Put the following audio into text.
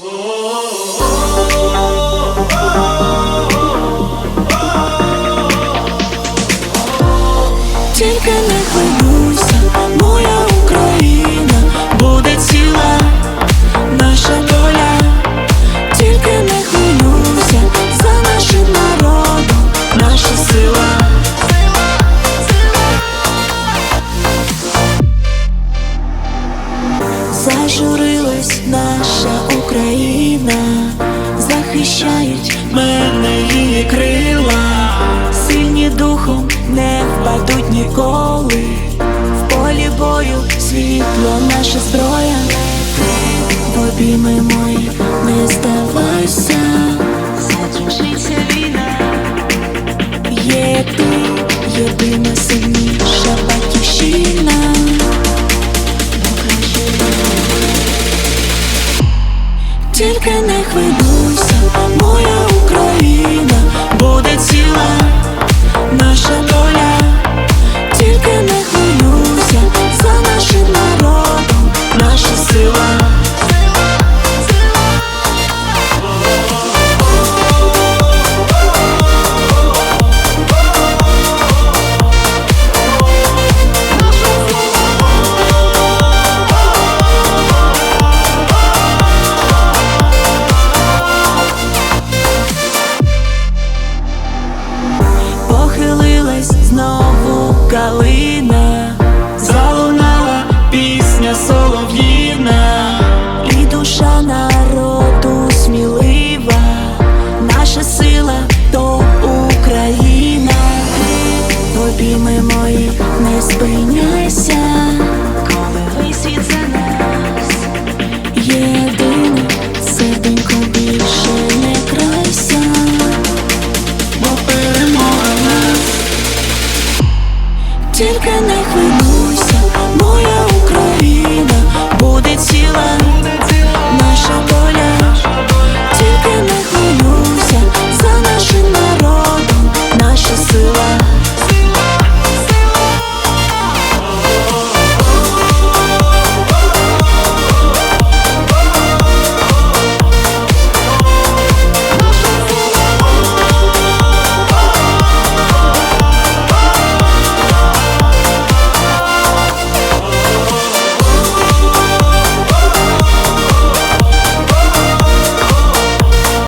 Тільки Зажурилась наша Україна, захищають мене її крила, сильні духом не впадуть ніколи. В полі бою світло наша зброя, в обійми мої не здавайся, закінчиться війна, є ти, єдина тільки не хвилюйся, моя Україна буде ціла, наша доля, тільки не хвилюйся за нашим народом, наша сила. Why we тільки не хвилюйся, моя Україна буде ціла, наша доля, тільки не хвилюйся за нашим народом, наша сила.